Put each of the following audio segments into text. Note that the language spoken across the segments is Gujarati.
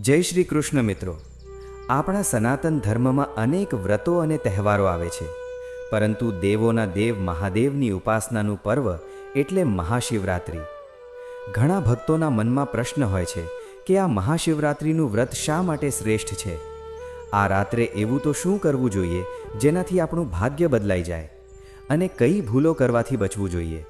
જય શ્રી કૃષ્ણ મિત્રો. આપણા સનાતન ધર્મમાં અનેક વ્રતો અને તહેવારો આવે છે. પરંતુ દેવોના દેવ મહાદેવની ઉપાસનાનું પર્વ એટલે મહાશિવરાત્રિ. ઘણા ભક્તોના મનમાં પ્રશ્ન હોય છે કે આ મહાશિવરાત્રિનું વ્રત શા માટે શ્રેષ્ઠ છે? આ રાત્રે એવું તો શું કરવું જોઈએ જેનાથી આપણું ભાગ્ય બદલાઈ જાય? અને કઈ ભૂલો કરવાથી બચવું જોઈએ?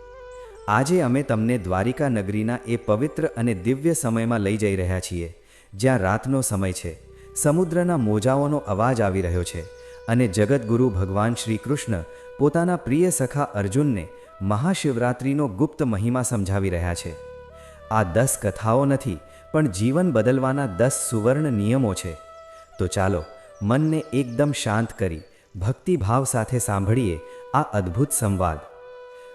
આજે અમે તમને દ્વારિકા નગરીના એ પવિત્ર અને દિવ્ય સમયમાં લઈ જઈ રહ્યા છીએ. જ્યાં રાતનો સમય છે. સમુદ્રના મોજાઓનો અવાજ આવી રહ્યો છે અને જગતગુરુ ભગવાન શ્રી કૃષ્ણ પોતાના પ્રિય સખા અર્જુનને મહાશિવરાત્રિનો ગુપ્ત મહિમા સમજાવી રહ્યા છે. આ દસ કથાઓ નથી, પણ જીવન બદલવાના દસ સુવર્ણ નિયમો છે. તો ચાલો, મનને એકદમ શાંત કરી, ભક્તિભાવ સાથે સાંભળીએ આ અદ્ભુત સંવાદ.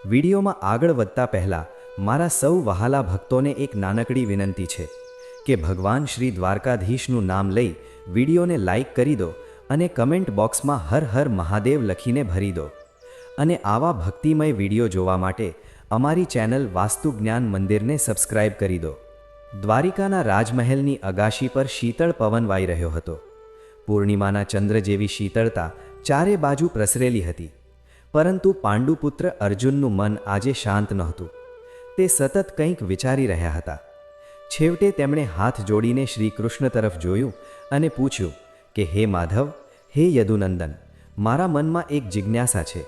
વિડીયોમાં આગળ વધતા પહેલાં, મારા સૌ વહાલા ભક્તોને એક નાનકડી વિનંતી છે. કે ભગવાન શ્રી દ્વારકાધીશનું નામ લઈ વિડીયોને લાઇક કરી દો અને કમેન્ટ બોક્સમાં હર હર મહાદેવ લખીને ભરી દો. અને આવા ભક્તિમય વીડિયો જોવા માટે અમારી ચેનલ વાસ્તુ જ્ઞાન મંદિરને સબસ્ક્રાઇબ કરી દો. દ્વારિકાના રાજમહેલની અગાશી પર શીતળ પવન વાઈ રહ્યો હતો. પૂર્ણિમાના ચંદ્ર જેવી શીતળતા ચારે બાજુ પ્રસરેલી હતી. પરંતુ પાંડુપુત્ર અર્જુનનું મન આજે શાંત નહોતું. તે સતત કંઈક વિચારી રહ્યા હતા. છેવટે તેમણે હાથ જોડીને શ્રી કૃષ્ણ તરફ જોયું અને પૂછ્યું કે, હે માધવ, હે યદુનંદન, મારા મનમાં એક જિજ્ઞાસા છે.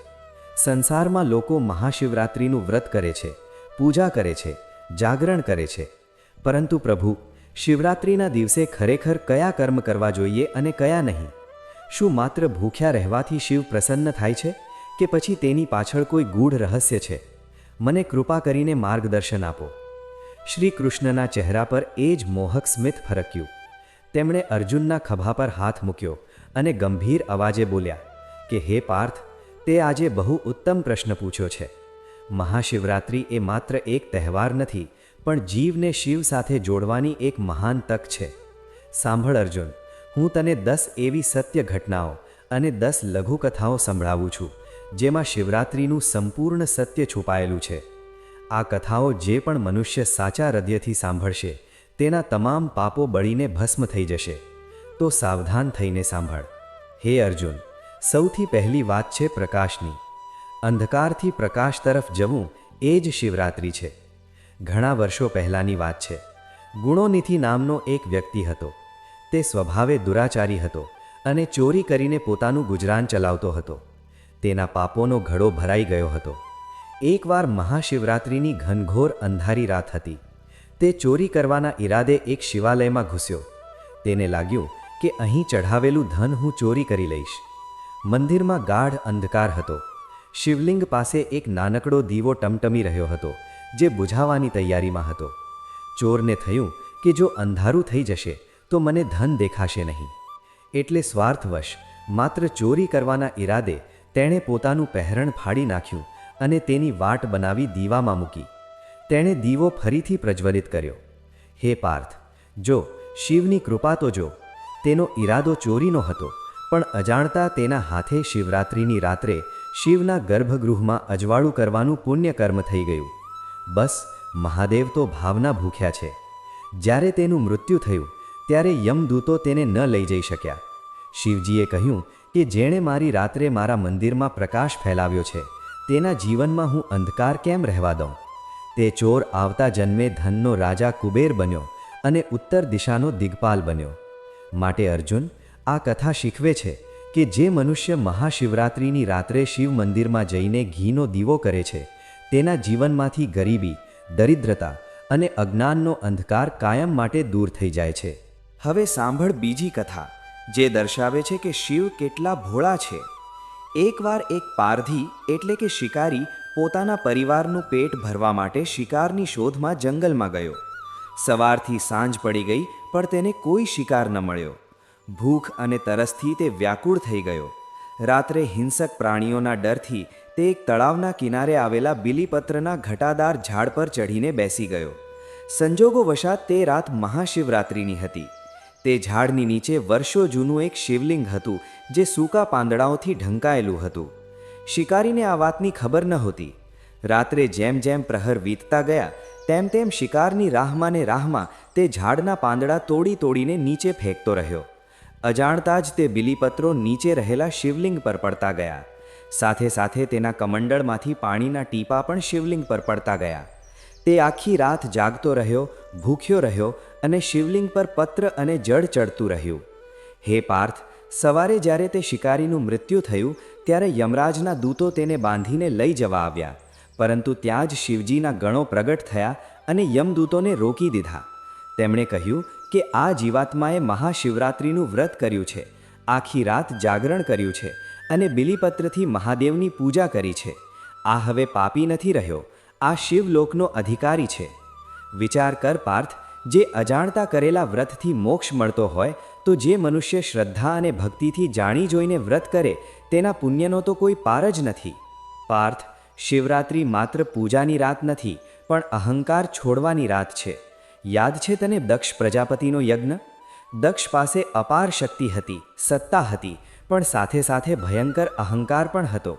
સંસારમાં લોકો મહાશિવરાત્રિનું વ્રત કરે છે, પૂજા કરે છે, જાગરણ કરે છે. પરંતુ પ્રભુ, શિવરાત્રિના દિવસે ખરેખર કયા કર્મ કરવા જોઈએ અને કયા નહીં? શું માત્ર ભૂખ્યા રહેવાથી શિવ પ્રસન્ન થાય છે કે પછી તેની પાછળ કોઈ ગૂઢ રહસ્ય છે? મને કૃપા કરીને માર્ગદર્શન આપો. શ્રી કૃષ્ણના ચહેરા પર એ જ મોહક સ્મિત ફરક્યું. તેમણે અર્જુનના ખભા પર હાથ મૂક્યો અને ગંભીર અવાજે બોલ્યા, કે હે પાર્થ, તે આજે બહુ ઉત્તમ પ્રશ્ન પૂછ્યો છે. મહાશિવરાત્રિ એ માત્ર એક તહેવાર નથી, પણ જીવને શિવ સાથે જોડવાની એક મહાન તક છે. સાંભળ અર્જુન, હું તને દસ એવી સત્ય ઘટનાઓ અને દસ લઘુકથાઓ સંભળાવું છું, જેમાં શિવરાત્રિનું સંપૂર્ણ સત્ય છુપાયેલું છે. આ કથાઓ જે પણ મનુષ્ય સાચા હૃદયથી સાંભળશે, તેના તમામ પાપો બળીને ભસ્મ થઈ જશે. તો સાવધાન થઈને સાંભળ. હે અર્જુન, સૌથી પહેલી વાત છે પ્રકાશની. અંધકારથી પ્રકાશ તરફ જવું એ જ શિવરાત્રિ છે. ઘણા વર્ષો પહેલાંની વાત છે. ગુણોનિધિ નામનો એક વ્યક્તિ હતો. તે સ્વભાવે દુરાચારી હતો અને ચોરી કરીને પોતાનું ગુજરાન ચલાવતો હતો. તેના પાપોનો ઘડો ભરાઈ ગયો હતો. એકવાર મહાશિવરાત્રિની ઘનઘોર અંધારી રાત હતી. તે ચોરી કરવાના ઈરાદે એક શિવાલયમાં ઘૂસ્યો. તેને લાગ્યું કે અહીં ચઢાવેલું ધન હું ચોરી કરી લઈશ. મંદિરમાં ગાઢ અંધકાર હતો. શિવલિંગ પાસે એક નાનકડો દીવો ટમટમી રહ્યો હતો, જે બુઝાવવાની તૈયારીમાં હતો. ચોરને થયું કે જો અંધારું થઈ જશે, તો મને ધન દેખાશે નહીં. એટલે સ્વાર્થવશ, માત્ર ચોરી કરવાના ઈરાદે તેણે પોતાનું પહેરણ ફાડી નાખ્યું. અને તેની વાટ બનાવી દીવામાં મૂકી. તેણે દીવો ફરીથી પ્રજ્વલિત કર્યો. હે પાર્થ, જો શિવની કૃપા તો જો, તેનો ઈરાદો ચોરીનો હતો, પણ અજાણતા તેના હાથે શિવરાત્રિની રાત્રે શિવના ગર્ભગૃહમાં અજવાળું કરવાનું પુણ્ય કર્મ થઈ ગયું. બસ, મહાદેવ તો ભાવના ભૂખ્યા છે. જ્યારે તેનું મૃત્યુ થયું, ત્યારે યમદૂતો તેને ન લઈ જઈ શક્યા. શિવજીએ કહ્યું કે, જેણે મારી રાત્રે મારા મંદિરમાં પ્રકાશ ફેલાવ્યો છે તેના જીવનમાં હું અંધકાર કેમ રહેવા દઉં? તે ચોર આવતા જન્મે ધનનો રાજા કુબેર બન્યો અને ઉત્તર દિશાનો દિગ્પાલ બન્યો. માટે અર્જુન, આ કથા શીખવે છે કે જે મનુષ્ય મહાશિવરાત્રિની રાત્રે શિવ મંદિરમાં જઈને ઘીનો દીવો કરે છે, તેના જીવનમાંથી ગરીબી, દરિદ્રતા અને અજ્ઞાનનો અંધકાર કાયમ માટે દૂર થઈ જાય છે. હવે સાંભળ બીજી કથા, જે દર્શાવે છે કે શિવ કેટલા ભોળા છે. એકવાર એક પારધી, એટલે કે શિકારી, પોતાના પરિવારનું પેટ ભરવા માટે શિકારની શોધમાં જંગલમાં ગયો. સવારથી સાંજ પડી ગઈ, પણ તેને કોઈ શિકાર ન મળ્યો. ભૂખ અને તરસથી તે વ્યાકુળ થઈ ગયો. રાત્રે હિંસક પ્રાણીઓના ડરથી તે એક તળાવના કિનારે આવેલા બિલીપત્રના ઘટાદાર ઝાડ પર ચઢીને બેસી ગયો. સંજોગો વશાત તે રાત મહાશિવરાત્રિની હતી. તે ઝાડની નીચે વર્ષો જૂનું એક શિવલિંગ હતું, જે સૂકા પાંદડાઓથી ઢંકાયેલું હતું. શિકારીને આ વાતની ખબર નહોતી રાત્રે જેમ જેમ પ્રહર વીતતા ગયા, તેમ તેમ શિકારની રાહમાં ને રાહમાં તે ઝાડના પાંદડા તોડી તોડીને નીચે ફેંકતો રહ્યો. અજાણતા જ તે બિલીપત્રો નીચે રહેલા શિવલિંગ પર પડતા ગયા. સાથે સાથે તેના કમંડળમાંથી પાણીના ટીપા પણ શિવલિંગ પર પડતા ગયા. તે આખી રાત જાગતો રહ્યો, ભૂખ્યો રહ્યો અને શિવલિંગ પર પત્ર અને જળ ચડતું રહ્યું. હે પાર્થ, સવારે જ્યારે તે શિકારીનું મૃત્યુ થયું, ત્યારે યમરાજના દૂતો તેને બાંધીને લઈ જવા આવ્યા. પરંતુ ત્યાં જ શિવજીના ગણો પ્રગટ થયા અને યમદૂતોને રોકી દીધા. તેમણે કહ્યું કે આ જીવાત્માએ મહાશિવરાત્રિનું વ્રત કર્યું છે, આખી રાત જાગરણ કર્યું છે અને બિલીપત્રથી મહાદેવની પૂજા કરી છે. આ હવે પાપી નથી રહ્યો આ શિવલોકનો અધિકારી છે. વિચાર કર પાર્થ, જે અજાણતા કરેલા વ્રતથી મોક્ષ મળતો હોય, તો જે મનુષ્ય શ્રદ્ધા અને ભક્તિથી જાણી જોઈને વ્રત કરે, તેના પુણ્યનો તો કોઈ પાર જ નથી. પાર્થ, શિવરાત્રિ માત્ર પૂજાની રાત નથી, પણ અહંકાર છોડવાની રાત છે. યાદ છે તને દક્ષ પ્રજાપતિનો યજ્ઞ? દક્ષ પાસે અપાર શક્તિ હતી, સત્તા હતી, પણ સાથે સાથે ભયંકર અહંકાર પણ હતો.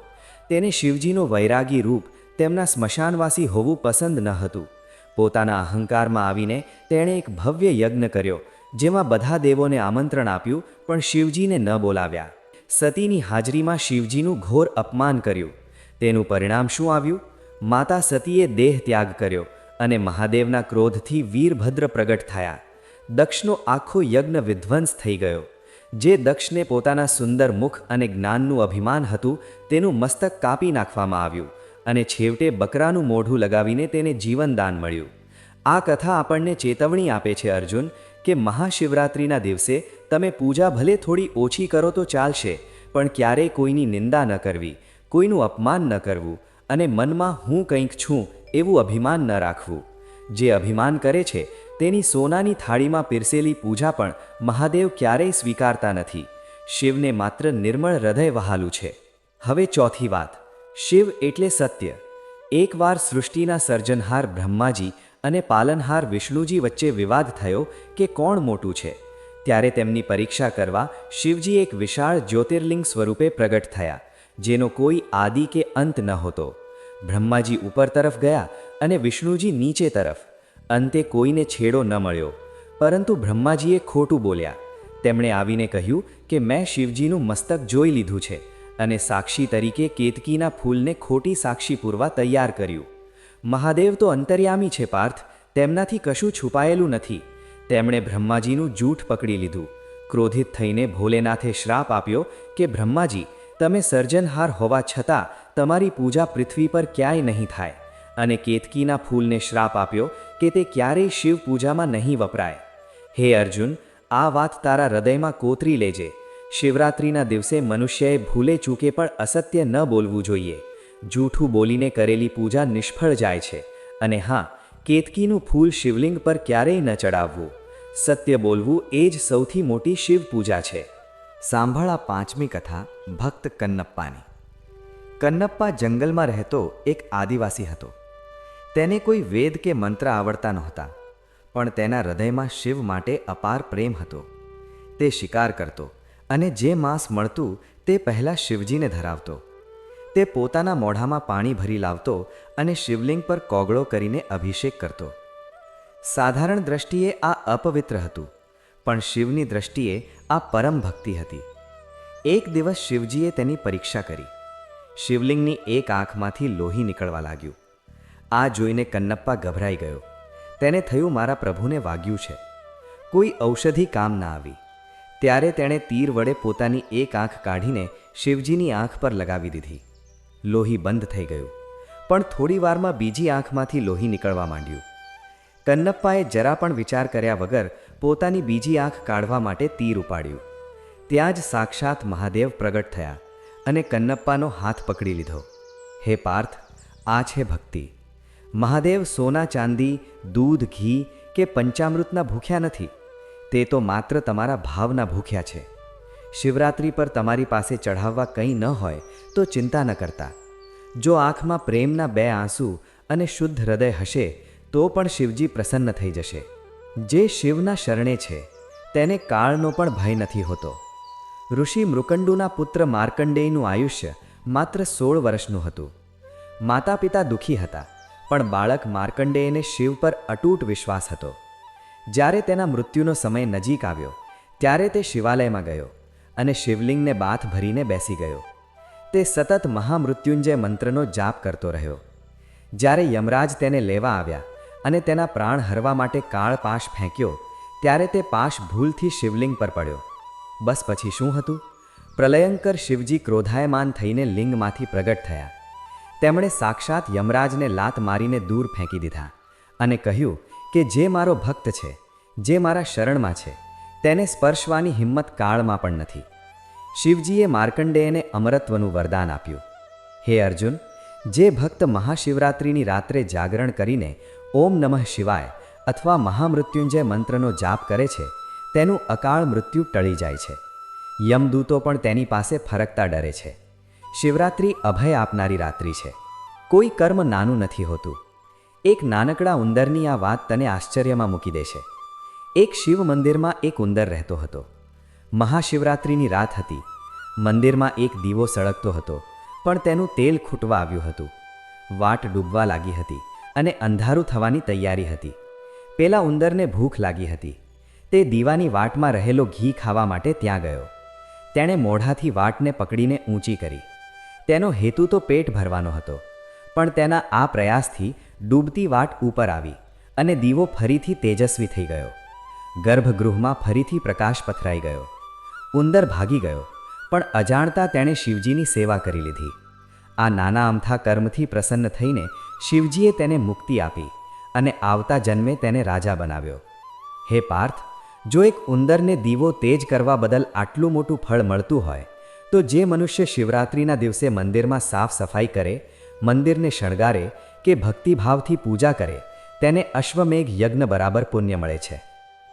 તેને શિવજીનો વૈરાગી રૂપ તેમના સ્મશાનવાસી હોવું પસંદ ન હતું. પોતાના અહંકારમાં આવીને તેણે એક ભવ્ય યજ્ઞ કર્યો, જેમાં બધા દેવોને આમંત્રણ આપ્યું, પણ શિવજીને ન બોલાવ્યા. સતીની હાજરીમાં શિવજીનું ઘોર અપમાન કર્યું. તેનું પરિણામ શું આવ્યું? માતા સતીએ દેહ ત્યાગ કર્યો અને મહાદેવના ક્રોધથી વીરભદ્ર પ્રગટ થયા. દક્ષનો આખો યજ્ઞ વિધ્વંસ થઈ ગયો. જે દક્ષને પોતાના સુંદર મુખ અને જ્ઞાનનું અભિમાન હતું, તેનું મસ્તક કાપી નાખવામાં આવ્યું. અને છેવટે બકરાનું મોઢું લગાવીને તેને જીવનદાન મળ્યું. આ કથા આપણને ચેતવણી આપે છે, અર્જુન, કે મહાશિવરાત્રિના દિવસે તમે પૂજા ભલે થોડી ઓછી કરો તો ચાલશે, પણ ક્યારેય કોઈની નિંદા ન કરવી, કોઈનું અપમાન ન કરવું અને મનમાં હું કંઈક છું એવું અભિમાન ન રાખવું. જે અભિમાન કરે છે, તેની સોનાની થાળીમાં પીરસેલી પૂજા પણ મહાદેવ ક્યારેય સ્વીકારતા નથી. શિવને માત્ર નિર્મળ હૃદય વહાલું છે. હવે ચોથી વાત. શિવ એટલે સત્ય. એકવાર સૃષ્ટિના સર્જનહાર બ્રહ્માજી અને પાલનહાર વિષ્ણુજી વચ્ચે વિવાદ થયો કે કોણ મોટું છે, ત્યારે તેમની પરીક્ષા કરવા શિવજી એક વિશાળ જ્યોતિર્લિંગ સ્વરૂપે પ્રગટ થયા, જેનો કોઈ આદિ કે અંત ન હતો. બ્રહ્માજી ઉપર તરફ ગયા અને વિષ્ણુજી નીચે તરફ, અંતે કોઈને છેડો ન મળ્યો. પરંતુ બ્રહ્માજીએ ખોટું બોલ્યા. તેમણે આવીને કહ્યું કે મેં શિવજીનું મસ્તક જોઈ લીધું છે. અને સાક્ષી તરીકે કેતકીના ફૂલને ખોટી સાક્ષી પૂરવા તૈયાર કર્યું. મહાદેવ તો અંતર્યામી છે પાર્થ, તેમનાથી કશું છુપાયેલું નથી. તેમણે બ્રહ્માજીનું જૂઠ પકડી લીધું. ક્રોધિત થઈને ભોલેનાથે શ્રાપ આપ્યો કે, બ્રહ્માજી, તમે સર્જનહાર હોવા છતાં તમારી પૂજા પૃથ્વી પર ક્યાંય નહીં થાય. અને કેતકીના ફૂલને શ્રાપ આપ્યો કે, તે ક્યારેય શિવ પૂજામાં નહીં વપરાય. હે અર્જુન, આ વાત તારા હૃદયમાં કોતરી લેજે. શિવરાત્રિના દિવસે મનુષ્યએ ભૂલે ચૂકે પણ અસત્ય ન બોલવું જોઈએ. જૂઠું બોલીને કરેલી પૂજા નિષ્ફળ જાય છે. અને હા, કેતકીનું ફૂલ શિવલિંગ પર ક્યારેય ન ચડાવવું. સત્ય બોલવું એ જ સૌથી મોટી શિવ પૂજા છે. સાંભળા પાંચમી કથા, ભક્ત કન્નપ્પાની. કન્નપ્પા જંગલમાં રહેતો એક આદિવાસી હતો. તેને કોઈ વેદ કે મંત્ર આવડતા નહોતા, પણ તેના હૃદયમાં શિવ માટે અપાર પ્રેમ હતો. તે શિકાર કરતો અને જે માંસ મળતું તે પહેલાં શિવજીને ધરાવતો. તે પોતાના મોઢામાં પાણી ભરી લાવતો અને શિવલિંગ પર કોગળો કરીને અભિષેક કરતો. સાધારણ દ્રષ્ટિએ આ અપવિત્ર હતું, પણ શિવની દ્રષ્ટિએ આ પરમ ભક્તિ હતી. એક દિવસ શિવજીએ તેની પરીક્ષા કરી. શિવલિંગની એક આંખમાંથી લોહી નીકળવા લાગ્યું. આ જોઈને કન્નપ્પા ગભરાઈ ગયો. તેને થયું મારા પ્રભુને વાગ્યું છે. કોઈ ઔષધિ કામ ના આવી. ત્યારે તેણે તીર વડે પોતાની એક આંખ કાઢીને શિવજીની આંખ પર લગાવી દીધી. લોહી બંધ થઈ ગયું. પણ થોડી વારમાં બીજી આંખમાંથી લોહી નીકળવા માંડ્યું. કન્નપ્પાએ જરા પણ વિચાર કર્યા વગર પોતાની બીજી આંખ કાઢવા માટે તીર ઉપાડ્યું. ત્યાં જ સાક્ષાત મહાદેવ પ્રગટ થયા અને કન્નપ્પાનો હાથ પકડી લીધો. હે પાર્થ, આ છે ભક્તિ. મહાદેવ સોના, ચાંદી, દૂધ, ઘી કે પંચામૃતના ભૂખ્યા નથી? તે તો માત્ર તમારા ભાવના ભૂખ્યા છે. શિવરાત્રિ પર તમારી પાસે ચઢાવવા કંઈ ન હોય તો ચિંતા ન કરતા. જો આંખમાં પ્રેમના બે આંસુ અને શુદ્ધ હૃદય હશે, તો પણ શિવજી પ્રસન્ન થઈ જશે. જે શિવના શરણે છે, તેને કાળનો પણ ભય નથી હોતો. ઋષિ મૃકંડુના પુત્ર માર્કંડેયનું આયુષ્ય માત્ર સોળ વર્ષનું હતું. માતા પિતા દુઃખી હતા, પણ બાળક માર્કંડેયને શિવ પર અતૂટ વિશ્વાસ હતો. જ્યારે તેના મૃત્યુનો સમય નજીક આવ્યો, ત્યારે તે શિવાલયમાં ગયો અને શિવલિંગને બાથ ભરીને બેસી ગયો. તે સતત મહામૃત્યુંજય મંત્રનો જાપ કરતો રહ્યો. જ્યારે યમરાજ તેને લેવા આવ્યા અને તેના પ્રાણ હરવા માટે કાળ પાશ ફેંક્યો, ત્યારે તે પાશ ભૂલથી શિવલિંગ પર પડ્યો. બસ પછી શું હતું? પ્રલયંકર શિવજી ક્રોધાયમાન થઈને લિંગમાંથી પ્રગટ થયા. તેમણે સાક્ષાત યમરાજને લાત મારીને દૂર ફેંકી દીધા અને કહ્યું કે જે મારો ભક્ત છે, જે મારા શરણમાં છે, તેને સ્પર્શવાની હિંમત કાળમાં પણ નથી. શિવજીએ માર્કંડેયને અમરત્વનું વરદાન આપ્યું. હે અર્જુન, જે ભક્ત મહાશિવરાત્રિની રાત્રે જાગરણ કરીને ઓમ નમઃ શિવાય અથવા મહામૃત્યુંજય મંત્રનો જાપ કરે છે, તેનું અકાળ મૃત્યુ ટળી જાય છે. યમદૂતો પણ તેની પાસે ફરકતા ડરે છે. શિવરાત્રિ અભય આપનારી રાત્રિ છે. કોઈ કર્મ નાનું નથી હોતું. એક નાનકડા ઉંદરની આ વાત તને આશ્ચર્યમાં મૂકી દેશે. એક શિવ મંદિરમાં એક ઉંદર રહેતો હતો. મહાશિવરાત્રિની રાત હતી. મંદિરમાં એક દીવો સળગતો હતો, પણ તેનું તેલ ખૂટવા આવ્યું હતું. વાટ ડૂબવા લાગી હતી અને અંધારું થવાની તૈયારી હતી. પેલા ઉંદરને ભૂખ લાગી હતી. તે દીવાની વાટમાં રહેલો ઘી ખાવા માટે ત્યાં ગયો. તેણે મોઢાથી વાટને પકડીને ઊંચી કરી. તેનો હેતુ તો પેટ ભરવાનો હતો, પણ તેના આ પ્રયાસથી ડૂબતી વાટ ઉપર આવી અને દીવો ફરીથી તેજસ્વી થઈ ગયો. ગર્ભગૃહમાં ફરીથી પ્રકાશ પથરાઈ ગયો. ઉંદર ભાગી ગયો, પણ અજાણતા તેણે શિવજીની સેવા કરી લીધી. આ નાના અમથા કર્મથી પ્રસન્ન થઈને શિવજીએ તેને મુક્તિ આપી અને આવતા જન્મે તેને રાજા બનાવ્યો. હે પાર્થ, જો એક ઉંદરને દીવો તેજ કરવા બદલ આટલું મોટું ફળ મળતું હોય, તો જે મનુષ્ય શિવરાત્રિના દિવસે મંદિરમાં સાફ સફાઈ કરે, મંદિરને શણગારે કે ભક્તિભાવથી પૂજા કરે, તેને અશ્વમેઘ યજ્ઞ બરાબર પુણ્ય મળે છે.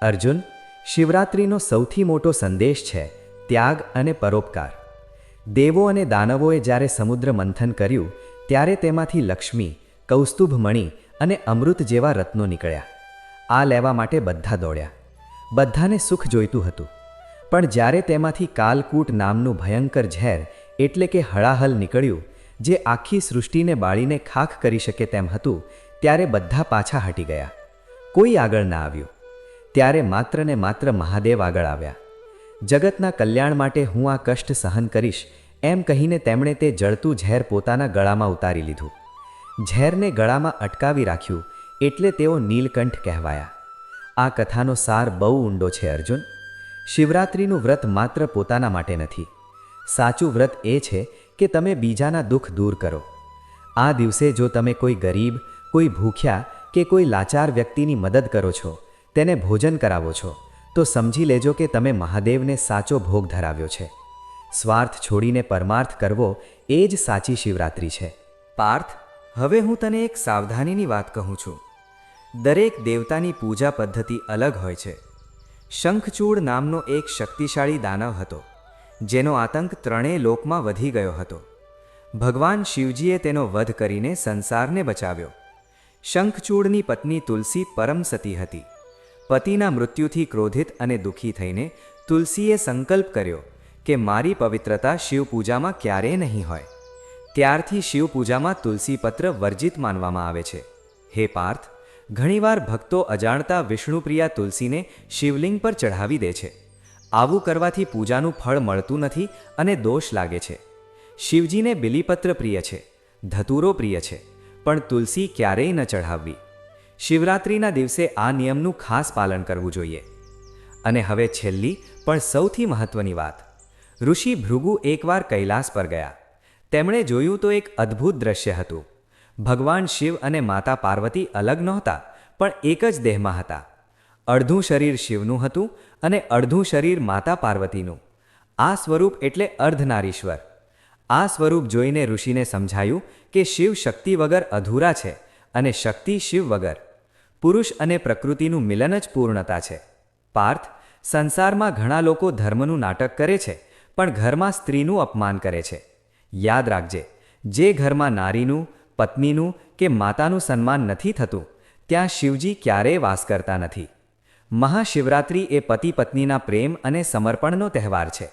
અર્જુન, શિવરાત્રિનો સૌથી મોટો સંદેશ છે ત્યાગ અને પરોપકાર. દેવો અને દાનવોએ જ્યારે સમુદ્ર મંથન કર્યું, ત્યારે તેમાંથી લક્ષ્મી કૌસ્તુભ મણિ અને અમૃત જેવા રત્નો નીકળ્યા. આ લેવા માટે બધા દોડ્યા. બધાને સુખ જોઈતું હતું. પણ જ્યારે તેમાંથી કાલકૂટ નામનું ભયંકર ઝેર એટલે કે હળાહલ નીકળ્યું જે આખી સૃષ્ટિને બાળીને ખાખ કરી શકે તેમ હતું, ત્યારે બધા પાછા હટી ગયા. કોઈ આગળ ના આવ્યું. ત્યારે માત્ર ને માત્ર મહાદેવ આગળ આવ્યા. જગતના કલ્યાણ માટે હું આ કષ્ટ સહન કરીશ, એમ કહીને તેમણે તે જળતું ઝેર પોતાના ગળામાં ઉતારી લીધું. ઝેરને ગળામાં અટકાવી રાખ્યું, એટલે તેઓ નીલકંઠ કહેવાયા. આ કથાનો સાર બહુ ઊંડો છે, અર્જુન. શિવરાત્રિનું વ્રત માત્ર પોતાના માટે નથી. સાચું વ્રત એ છે કે તમે બીજાના દુઃખ દૂર કરો. આ દિવસે જો તમે કોઈ ગરીબ, કોઈ ભૂખ્યા કે કોઈ લાચાર વ્યક્તિની મદદ કરો છો, તેને ભોજન કરાવો છો, તો સમજી લેજો કે તમે મહાદેવને સાચો ભોગ ધરાવ્યો છે. સ્વાર્થ છોડીને પરમાર્થ કરવો એ જ સાચી શિવરાત્રિ છે. પાર્થ, હવે હું તને એક સાવધાનીની વાત કહું છું. દરેક દેવતાની પૂજા પદ્ધતિ અલગ હોય છે. શંખચૂડ નામનો એક શક્તિશાળી દાનવ હતો. જેનો આતંક ત્રણેય લોકમાં વધી ગયો હતો. ભગવાન શિવજીએ તેનો વધ કરીને સંસારને બચાવ્યો. શંખચૂડની પત્ની તુલસી પરમ સતી હતી. પતિના મૃત્યુથી ક્રોધિત અને દુઃખી થઈને તુલસીએ સંકલ્પ કર્યો કે મારી પવિત્રતા શિવપૂજામાં ક્યારેય નહીં હોય. ત્યારથી શિવપૂજામાં તુલસીપત્ર વર્જિત માનવામાં આવે છે. હે પાર્થ, ઘણીવાર ભક્તો અજાણતા વિષ્ણુપ્રિયા તુલસીને શિવલિંગ પર ચઢાવી દે છે. આવું કરવાથી પૂજાનું ફળ મળતું નથી અને દોષ લાગે છે. શિવજીને બિલીપત્ર પ્રિય છે, ધતુરો પ્રિય છે, પણ તુલસી ક્યારેય ન ચઢાવવી. શિવરાત્રિના દિવસે આ નિયમનું ખાસ પાલન કરવું જોઈએ. અને હવે છેલ્લી, પણ સૌથી મહત્વની વાત. ઋષિ ભૃગુ એકવાર કૈલાસ પર ગયા. તેમણે જોયું તો એક અદ્ભુત દ્રશ્ય હતું. ભગવાન શિવ અને માતા પાર્વતી અલગ નહોતા, પણ એક જ દેહમાં હતા. અડધું શરીર શિવનું હતું અને અડધું શરીર માતા પાર્વતીનું. આ સ્વરૂપ એટલે અર્ધનારીશ્વર. આ સ્વરૂપ જોઈને ઋષિને સમજાયું કે શિવ શક્તિ વગર અધૂરા છે અને શક્તિ શિવ વગર. પુરુષ અને પ્રકૃતિનું મિલન જ પૂર્ણતા છે. પાર્થ, સંસારમાં ઘણા લોકો ધર્મનું નાટક કરે છે, પણ ઘરમાં સ્ત્રીનું અપમાન કરે છે. યાદ રાખજે, જે ઘરમાં નારીનું, પત્નીનું કે માતાનું સન્માન નથી થતું, ત્યાં શિવજી ક્યારેય વાસ કરતા નથી. મહાશિવરાત્રિ એ પતિ પત્નીના પ્રેમ અને સમર્પણનો તહેવાર છે.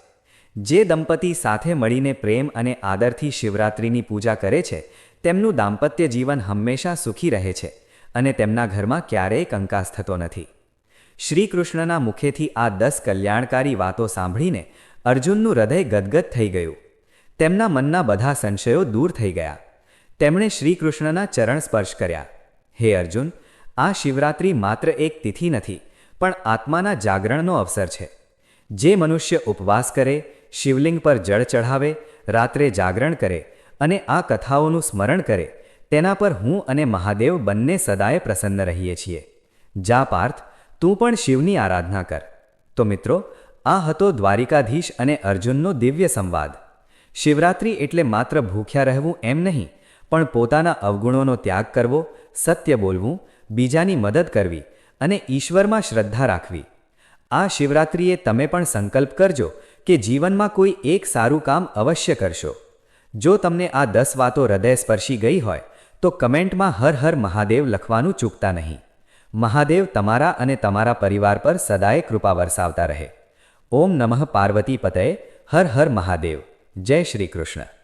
જે દંપતી સાથે મળીને પ્રેમ અને આદરથી શિવરાત્રિની પૂજા કરે છે, તેમનું દાંપત્ય જીવન હંમેશા સુખી રહે છે અને તેમના ઘરમાં ક્યારેય કંકાસ થતો નથી. શ્રી કૃષ્ણના મુખેથી આ દસ કલ્યાણકારી વાતો સાંભળીને અર્જુનનું હૃદય ગદગદ થઈ ગયું. તેમના મનના બધા સંશયો દૂર થઈ ગયા. તેમણે શ્રીકૃષ્ણના ચરણ સ્પર્શ કર્યા. હે અર્જુન, આ શિવરાત્રિ માત્ર એક તિથિ નથી પણ આત્માના જાગરણનો અવસર છે. જે મનુષ્ય ઉપવાસ કરે, શિવલિંગ પર જળ ચઢાવે, રાત્રે જાગરણ કરે અને આ કથાઓનું સ્મરણ કરે, તેના પર હું અને મહાદેવ બંને સદાય પ્રસન્ન રહીએ છીએ. જા પાર્થ, તું પણ શિવની આરાધના કર. તો મિત્રો, આ હતો દ્વારિકાધીશ અને અર્જુનનો દિવ્ય સંવાદ. શિવરાત્રિ એટલે માત્ર ભૂખ્યા રહેવું એમ નહીં, પણ પોતાના અવગુણોનો ત્યાગ કરવો, સત્ય બોલવું, બીજાની મદદ કરવી અને ઈશ્વરમાં શ્રદ્ધા રાખવી. આ શિવરાત્રિએ તમે પણ સંકલ્પ કરજો કે જીવનમાં કોઈ એક સારું કામ અવશ્ય કરશો. જો તમને આ દસ વાતો હૃદય સ્પર્શી ગઈ હોય, તો કમેન્ટમાં હર હર મહાદેવ લખવાનું ચૂકતા નહીં. મહાદેવ તમારા અને તમારા પરિવાર પર સદાય કૃપા વરસાવતા રહે. ઓમ નમઃ પાર્વતી પતય હર હર મહાદેવ. જય શ્રી કૃષ્ણ.